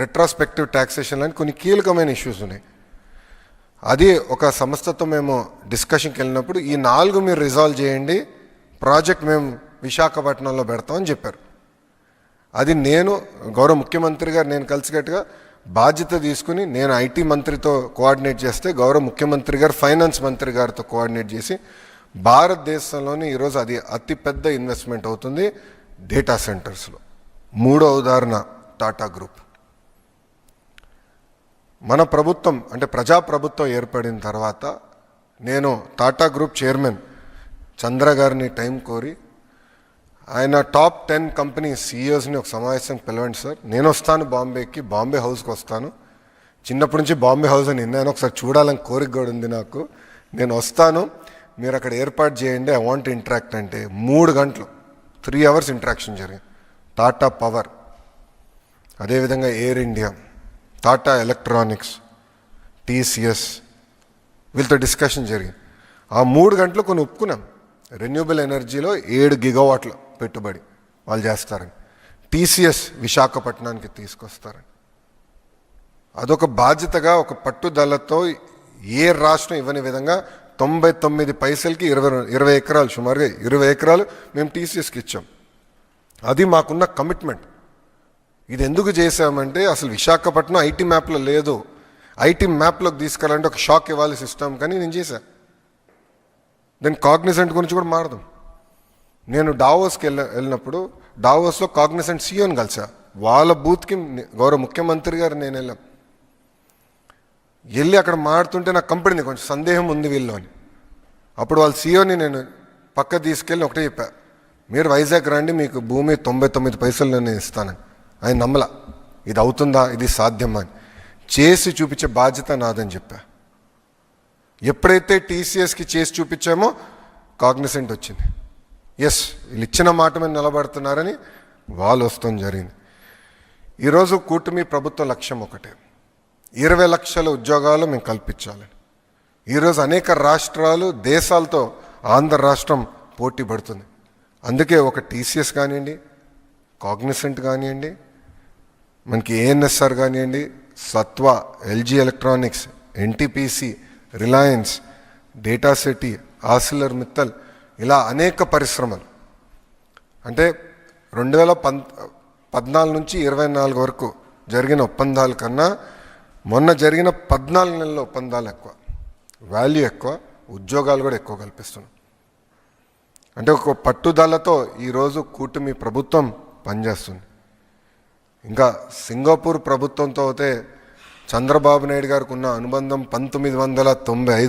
Retrospective taxation అని కొన్ని కీలకమైన ఇష్యూస్ ఉన్నాయి. అది ఒక సంస్థతో మేము డిస్కషన్కి వెళ్ళినప్పుడు ఈ నాలుగు మీరు రిజాల్వ్ చేయండి ప్రాజెక్ట్ మేము విశాఖపట్నంలో పెడతామని చెప్పారు. అది నేను గౌరవ ముఖ్యమంత్రి గారు నేను కలిసికట్టుగా బాధ్యత తీసుకుని నేను ఐటీ మంత్రితో కోఆర్డినేట్ చేస్తే గౌరవ ముఖ్యమంత్రి గారు ఫైనాన్స్ మంత్రి గారితో కోఆర్డినేట్ చేసి భారతదేశంలోని ఈరోజు అది అతిపెద్ద ఇన్వెస్ట్మెంట్ అవుతుంది డేటా సెంటర్స్లో మూడో ఉదాహరణ టాటా గ్రూప్ మన ప్రభుత్వం అంటే ప్రజా ప్రభుత్వం ఏర్పడిన తర్వాత నేను టాటా గ్రూప్ చైర్మన్ చంద్ర గారిని టైం కోరి ఆయన టాప్ టెన్ కంపెనీ సీఈఓస్ని ఒక సమావేశం పిలవండి సార్. నేను వస్తాను బాంబేకి బాంబే హౌస్కి వస్తాను. చిన్నప్పటి నుంచి బాంబే హౌస్ అని విన్నాను ఒకసారి చూడాలని కోరిక కూడా ఉంది నాకు. నేను వస్తాను. మీరు అక్కడ ఏర్పాటు చేయండి. ఐ వాంట్ ఇంటరాక్ట్ అంటే మూడు గంటలు త్రీ అవర్స్ ఇంటరాక్షన్ జరిగింది. టాటా పవర్ అదేవిధంగా Air India. Tata Electronics TCS వీళ్ళతో డిస్కషన్ జరిగింది. ఆ మూడు గంటలు కొన్ని ఒప్పుకున్నాం. రెన్యూబుల్ ఎనర్జీలో ఏడు గిగావాట్ల పెట్టుబడి వాళ్ళు చేస్తారని. టీసీఎస్ విశాఖపట్నానికి తీసుకొస్తారని. అదొక బాధ్యతగా ఒక పట్టుదలతో ఏ రాష్ట్రం ఇవ్వని విధంగా తొంభై తొమ్మిది పైసలకి ఇరవై ఇరవై ఎకరాలు సుమారుగా ఇరవై ఎకరాలు మేము టీసీఎస్కి ఇచ్చాం. అది మాకున్న కమిట్మెంట్ ఇది ఎందుకు చేశామంటే అసలు విశాఖపట్నం ఐటీ మ్యాప్లో లేదు. ఐటీ మ్యాప్లోకి తీసుకెళ్ళాలంటే ఒక షాక్ ఇవ్వాలి సిస్టమ్ కానీ నేను చేశా. దెన్ కాగ్నిసెంట్ గురించి కూడా మారదాం. నేను డావోస్కి వెళ్ళ వెళ్ళినప్పుడు డావోస్లో కాగ్నిసెంట్ సీఓని కలిసా వాళ్ళ బూత్కి గౌరవ ముఖ్యమంత్రి గారు నేను వెళ్ళాం. వెళ్ళి అక్కడ మాడుతుంటే నాకు కంపెనీ కొంచెం సందేహం ఉంది వీళ్ళు అని అప్పుడు వాళ్ళ సీఓని నేను పక్క తీసుకెళ్ళి ఒకటే చెప్పా. మీరు వైజాగ్ రండి మీకు భూమి తొంభై తొమ్మిది పైసలు నేను ఇస్తానని. ఆయన నమ్మల. ఇది అవుతుందా? ఇది సాధ్యమా అని. చేసి చూపించే బాధ్యత నాదని చెప్పా. ఎప్పుడైతే టీసీఎస్కి చేసి చూపించామో కాగ్నిసెంట్ వచ్చింది. ఎస్ వీళ్ళు ఇచ్చిన మాట మీద నిలబడుతున్నారని వాళ్ళు వస్తాం జరిగింది. ఈరోజు కూటమి ప్రభుత్వ లక్ష్యం ఒకటే. ఇరవై లక్షల ఉద్యోగాలు మేము కల్పించాలని ఈరోజు అనేక రాష్ట్రాలు దేశాలతో ఆంధ్ర రాష్ట్రం పోటీ పడుతుంది. అందుకే ఒక టీసీఎస్ కానివ్వండి కాగ్నిసెంట్ కానివ్వండి మనకి ఏఎన్ఎస్ఆర్ కానివ్వండి Satva LG Electronics NTPC Reliance Data City Arcelor Mittal ఇలా అనేక పరిశ్రమలు. అంటే రెండు వేల పం పద్నాలుగు నుంచి ఇరవై నాలుగు వరకు జరిగిన ఒప్పందాల కన్నా మొన్న జరిగిన పద్నాలుగు నెలల ఒప్పందాలు ఎక్కువ. వాల్యూ ఎక్కువ ఉద్యోగాలు కూడా ఎక్కువ కల్పిస్తున్నాం అంటే ఒక పట్టుదలతో ఈరోజు కూటమి ప్రభుత్వం పనిచేస్తుంది. ఇంకా సింగపూర్ ప్రభుత్వంతో అయితే చంద్రబాబు నాయుడు గారికి ఉన్న అనుబంధం పంతొమ్మిది వందల తొంభై ఐదు